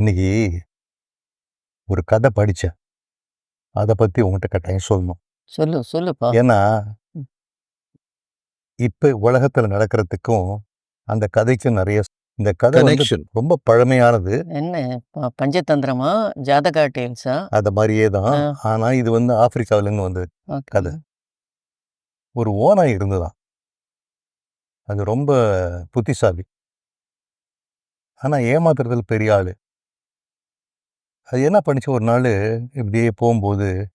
இன்னைக்கு ஒரு கதை படிச்சேன். அத பத்தி உன்கிட்ட கட்டாயம் சொல்லணும். சொல்லு, சொல்லுப்பா. ஏன்னா. இப்ப உலகத்துல நடக்கிறதுக்கும், அந்த கதைக்கும் நெறைய இந்த கதை வந்து. ரொம்ப பழமையானது. என்ன ப பஞ்சதந்திரமா? ஜாதகா டேல்ஸா? அத மாரியே தான். ஆ. ஆனா, இது வந்து ஆப்பிரிக்காவிலேருந்து வந்தது. கதை. ஒரு ஓநாய் இருந்ததாம். அது ரொம்ப புத்திசாலி. ஆனா, ஏமாத்துறதுல பெரிய ஆளு. அது என்ன பண்ணுச்சு ஒரு நாளு, இப்படியே போம்போது,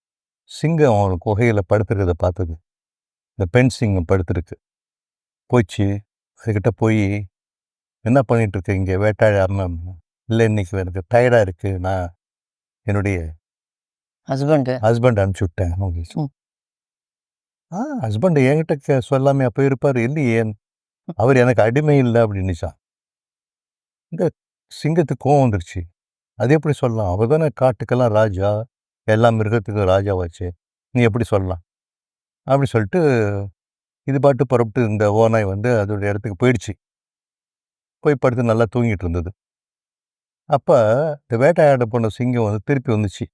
சிங்கம் ஒரு குகையில படுத்திருக்கிறத பார்த்தது. இந்த பெண் சிங்கம் படுத்திருக்கு. போச்சு, அதுகிட்ட போயி, "என்ன பண்ணிட்டு இருக்க இங்க வேட்டையாடாம?" "இல்ல இன்னைக்கு எனக்கு டயர்டா இருக்கு. நான் என்னுடைய ஹஸ்பண்ட். ஹஸ்பண்ட் அனுப்பிச்சு விட்டேன்." ம். "ஆ ஹஸ்பண்ட் என்கிட்ட கே சொல்லாமயா போயிருப்பாரு?" "இல்லையே, அவர் எனக்கு அடிமை இல்ல." அப்படின்னுச்சாம். இந்த சிங்கத்துக்கு கோவம் வந்துருச்சு. "அது எப்படி சொல்லலாம்? அவர் தானே காட்டுக்கெல்லாம் ராஜா. எல்லா மிருகத்துக்கும் ராஜாவாச்சே. நீ எப்படி சொல்லலாம்?" அப்படி சொல்லிட்டு, இது பாட்டு புறப்பட்டு இந்த ஓநாய் வந்து அதோட இடத்துக்கு போயிடுச்சு. போய் படுத்து நல்லா தூங்கிட்டு இருந்தது. அப்ப இந்த வேட்டையாட போன சிங்கம் வந்து திருப்பி வந்துச்சு.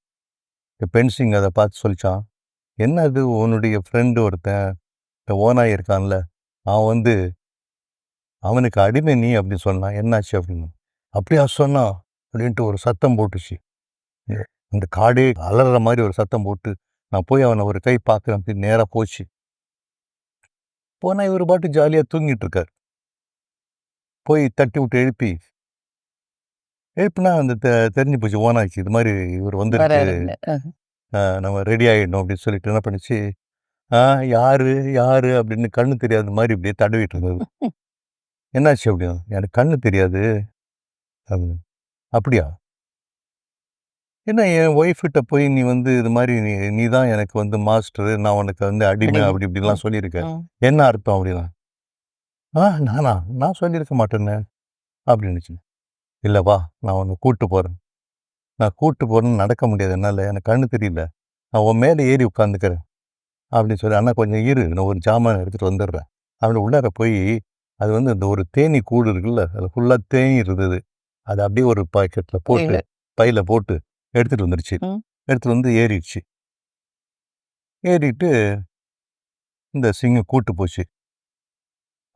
இந்த பெண் சிங்கம் அத பார்த்து சொல்லித்தான் "என்ன அது உன்னுடைய ஃப்ரெண்டு ஒருத்தன், இந்த ஓநாய் இருக்கான்ல, அவன் வந்து அவனுக்கு அடிமை நீ அப்படின்னு சொன்னான். என்னாச்சு?" அப்படின்னு. "அப்படியா சொன்னான்?" அப்படின்ட்டு ஒரு சத்தம் போட்டுச்சு. இந்த காடே அலறுற மாரி ஒரு சத்தம் போட்டு, நான் போய் அவன ஒரு கை பார்க்குறேன் அப்படின்னு நேரா போச்சு. போனா இவரு பாட்டு ஜாலியா தூங்கிட்டு இருக்காரு. போய் தட்டி விட்டு எழுப்பி எழுப்புனா அந்த தெரிஞ்சு போச்சு ஓநாய்க்கு. இது மாரி இவரு வந்திருக்கு. வராருன்னு. அ. அ நம்ம ரெடி ஆயிடணும் அப்படின்னு சொல்லிட்டு என்ன பண்ணுச்சு, "ஆ யாரு? யாரு?" அப்படின்னு கண்ணு தெரியாத மாரி இப்படியே தடவிட்டு இருந்தது. "என்னாச்சு?" அப்படின்னா, "எனக்கு கண்ணு தெரியாது." அப்படின்னு. "அப்படியா?" "என்ன என் ஒய்ஃப் கிட்ட போய் நீ வந்து இது மாரி நீ நீ தான் எனக்கு வந்து மாஸ்டரு, நான் உனக்கு வந்து அடிமை. அப்படி இப்படிலாம் ம். சொல்லியிருக்க. ம். என்ன அர்த்தம்?" அப்படின்னா. "ஆ நானா? நான் சொல்லியிருக்க மாட்டேனே." அப்படின்னுச்சு. "இல்ல வா, நான் உன்ன கூட்டு போறேன். நான் கூட்டு போறேன்னு நடக்க முடியாது என்னால. எனக்கு கண்ணு தெரியல. நான் உன் மேல ஏறி உட்காந்துக்கிறேன்." அப்படின்னு சொல்லி, "அண்ணா கொஞ்சம் இரு. நான் ஒரு ஜாமான் எடுத்துட்டு வந்துடுறேன்." அப்படின்னு உள்ளார போய், அது வந்து இந்த ஒரு தேனீ கூடு இருக்குல்ல, அது ஃபுல்லா தேனீ இருந்தது. அத அப்படியே ஒரு பாக்கெட்ல போட்டு, பையில. போட்டு எடுத்துட்டு வந்துருச்சு. ம். எடுத்துட்டு வந்து ஏறிடுச்சு. ஏறிட்டு இந்த சிங்கம் கூட்டு போச்சு.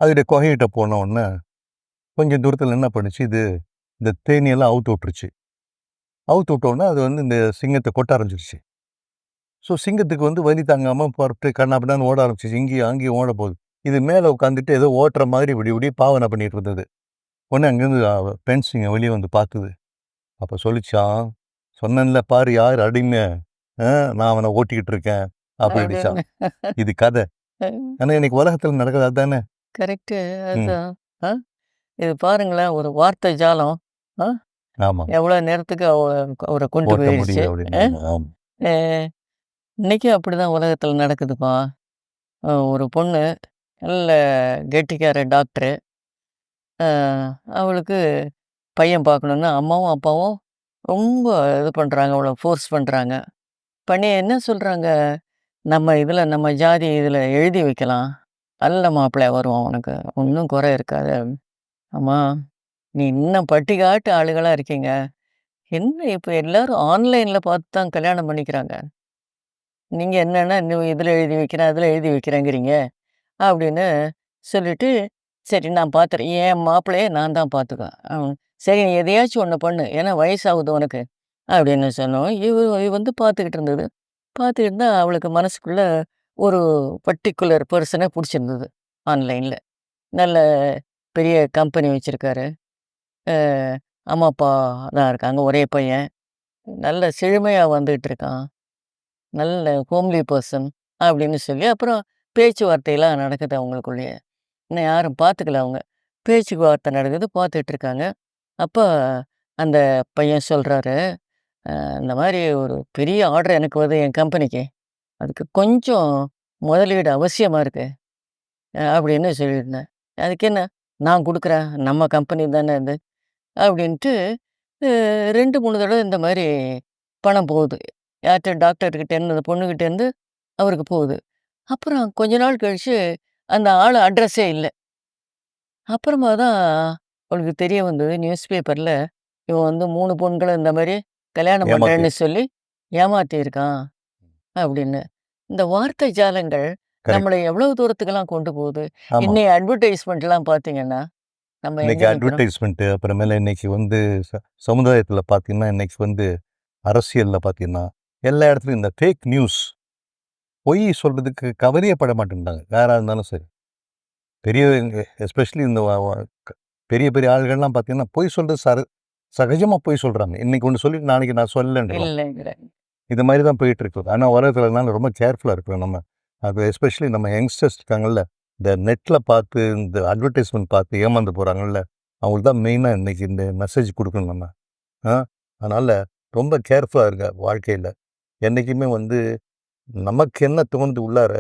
அதோடைய குகைகிட்ட போன உடனே, கொஞ்சம் தூரத்துல என்ன பண்ணுச்சு, இது இந்த தேனீயெல்லாம் அவுத்து விட்டுருச்சு. அவுத்து விட்ட உடனே அது வந்து இந்த சிங்கத்த கொட்ட ஆரம்பிச்சிருச்சு. ஸோ சிங்கத்துக்கு வந்து வலி தாங்காம புறப்பட்டு கன்னா பின்னான்னு ஓட ஆரம்பிச்சுச்சு. இங்கேயும் அங்கேயும் ஓட போகுது. இது மேல உட்காந்துட்டு ஏதோ ஓட்டுற மாதிரி இப்படி இப்படி பாவனை பண்ணிட்டு இருந்தது. உடனே அங்கேருந்து சிங்கம் வெளிய வந்து பார்த்தது. அப்ப சொல்லிச்சாம், "சொன்னேன்ல பாரு யார் அடிமை. நான் அவன ஓட்டிக்கிட்டு இருக்கேன்." அப்படின்னு. இது கதை. அ. ஆனா இன்னைக்கு உலகத்துல? கரெக்ட்டு. ம். அதான். ஆ? இது பாருங்களேன், ஒரு வார்த்தை ஜாலம். ஆ? ஆமா. எவ்வளோ நேரத்துக்கு அவ அவர கொண்டு. அ இன்னைக்கும் அப்படிதான் உலகத்துல நடக்குதுப்பா. ஒரு பொண்ணு, நல்ல கெட்டிக்கார டாக்டரு. அவளுக்கு பையன் பார்க்கணுன்னு அம்மாவும், அப்பாவும் ரொம்ப இது பண்ணுறாங்க அவளை ஃபோர்ஸ் பண்ணுறாங்க பண்ணி என்ன சொல்கிறாங்க "நம்ம இதில் நம்ம ஜாதி இதில் எழுதி வைக்கலாம். நல்ல மாப்பிள்ளை வருவான் உனக்கு. ஒன்றும் குறை இருக்காது." அம்மா, நீ இன்னும் பட்டிக்காட்டு ஆளுகளாக இருக்கீங்க. என்ன இப்போ எல்லோரும் ஆன்லைனில் பார்த்து தான் கல்யாணம் பண்ணிக்கிறாங்க. நீங்கள் என்னென்னா "இன்னும் இதில் எழுதி வைக்கிறேன், அதில் எழுதி வைக்கிறேங்கிறீங்க." அப்படின்னு சொல்லிட்டு, "சரி நான் பார்த்துறேன். என் மாப்பிள்ளையே நான் தான் பார்த்துக்குவேன்." "சரி நீ எதையாச்சும் ஒன்று பண்ணு. ஏன்னா வயசாகுது உனக்கு." அப்படின்னு சொன்னோம். இவ இவ வந்து பார்த்துக்கிட்டு இருந்தது. பார்த்துக்கிட்டு இருந்தால் அவளுக்கு மனசுக்குள்ளே ஒரு பர்ட்டிகுலர் பர்சனை பிடிச்சிருந்தது ஆன்லைனில் நல்ல பெரிய கம்பெனி வச்சுருக்காரு அம்மா, அப்பா தான் இருக்காங்க. ஒரே பையன். நல்ல செழுமையாக வந்துகிட்டு இருக்கான். நல்ல ஹோம்லி பர்சன் அப்படின்னு சொல்லி, அப்புறம் பேச்சுவார்த்தையெல்லாம் நடக்குது அவங்களுக்குள்ளேயே இன்னும் யாரும் பார்த்துக்கல அவங்க. பேச்சுவார்த்தை நடக்குது, பார்த்துட்ருக்காங்க அப்போ அந்த பையன் சொல்றாரு, இந்த மாதிரி ஒரு பெரிய ஆர்டர் எனக்கு வருது என் கம்பெனிக்கு. அதுக்கு கொஞ்சம் முதலீடு அவசியமா இருக்கு." அப்படின்னு சொல்லியிருந்தேன். "அதுக்கு என்ன? நான் கொடுக்குறேன் நம்ம கம்பெனி தானே இது." அப்படின்ட்டு ரெண்டு மூணு தடவை இந்த மாதிரி பணம் போகுது. யார்கிட்ட டாக்டர்கிட்டேருந்து, அந்த பொண்ணுக்கிட்டேருந்து அவருக்கு போகுது. அப்புறம் கொஞ்ச நாள் கழிச்சு அந்த ஆளு அட்ரஸே இல்ல. அப்புறமா தான் அவளுக்கு தெரிய வந்தது நியூஸ் பேப்பர்ல, இவன் வந்து 3 பொண்கள இந்த மாரி கல்யாணம் பண்றேன்னு சொல்லி ஏமாத்தியிருக்கான். அப்படின்னு. இந்த வார்த்தை ஜாலங்கள். நம்மள எவ்வளவு தூரத்துக்கெல்லாம் கொண்டு போகுது. ஆமா. இன்னைய அட்வர்டைஸ்மென்ட்லாம் பார்த்தீங்கன்னா, நம்ம இன்னைக்கு நிக்கிறோம்? அட்வர்டைஸ்மென்ட் அப்புறமேல இன்னைக்கு வந்து சமுதாயத்தில பார்த்தீங்கன்னா, இன்னைக்கு வந்து அரசியல்ல பார்த்தீங்கன்னா, எல்லா இடத்துலயும் இந்த ஃபேக் நியூஸ் பொய் சொல்றதுக்கு கவலையே பட மாட்டேன்றாங்க. யாரா இருந்தாலும் சரி. பெரியவங்க எஸ்பெஷலி இந்த பெரிய பெரிய ஆள்கள்லாம் பார்த்தீங்கன்னா, பொய் சொல்றது சர சகஜமா பொய் சொல்றாங்க. இன்னைக்கு ஒண்ணு சொல்லிட்டு நாளைக்கு நான். இல்லைங்கிறேன். இது மாரி தான் போயிட்டு இருக்குது. ஆனா உலகத்துல அதனால ரொம்ப கேர்ஃபுல்லா இருக்கணும் நம்ம. அது எஸ்பெஷலி நம்ம யங்ஸ்டர்ஸ் இருக்காங்கல்ல, இந்த நெட்ல பார்த்து, இந்த அட்வர்டைஸ்மென்ட் பார்த்து ஏமாந்து போறாங்கல்ல, அவங்களுக்கு தான் மெயினா இன்னைக்கு இந்த மெசேஜ் குடுக்கணும் நம்ம. ஆ அதனால ரொம்ப கேர்ஃபுல்லா இருங்க வாழ்க்கையில. என்னைக்குமே வந்து நமக்கு என்ன தோணுது உள்ளார,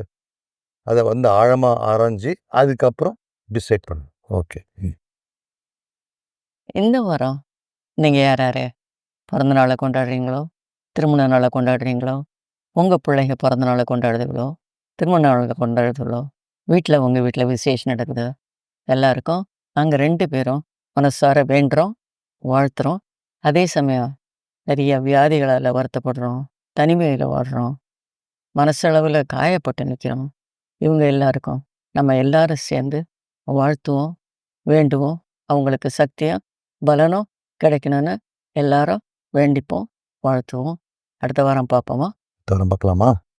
அத வந்து ஆழமா ஆராய்ஞ்சு, அதுக்கப்புறம் டிசைட் பண்ணணும். ஓகே. இந்த வாரம் நீங்க யார் யார் பிறந்த நாளை கொண்டாடுறீங்களோ? திருமண நாள கொண்டாடுறீங்களோ? உங்க பிள்ளைங்க பிறந்த நாளை கொண்டாடுதுகளோ? திருமண நாள கொண்டாடுதுகளோ? வீட்டில் உங்க வீட்டில் விசேஷம் நடக்குது. எல்லாருக்கும் நாங்கள் ரெண்டு பேரும் மனசார வேண்டுறோம், வாழ்த்துறோம். அதே சமயம் நிறைய வியாதிகளால வருத்தப்படுறோம். தனிமையில வாடுறோம். மனசளவுல காயப்பட்டு நிற்கிறோம் இவங்க எல்லாருக்கும் நம்ம எல்லாரும் சேர்ந்து வாழ்த்துவோம், வேண்டுவோம். அவங்களுக்கு சக்தியும், பலனும் கிடைக்கணும்னு எல்லாரும் வேண்டிப்போம், வாழ்த்துவோம். அடுத்த வாரம் பார்ப்போமா? தொடர்ந்து பார்க்கலாமா?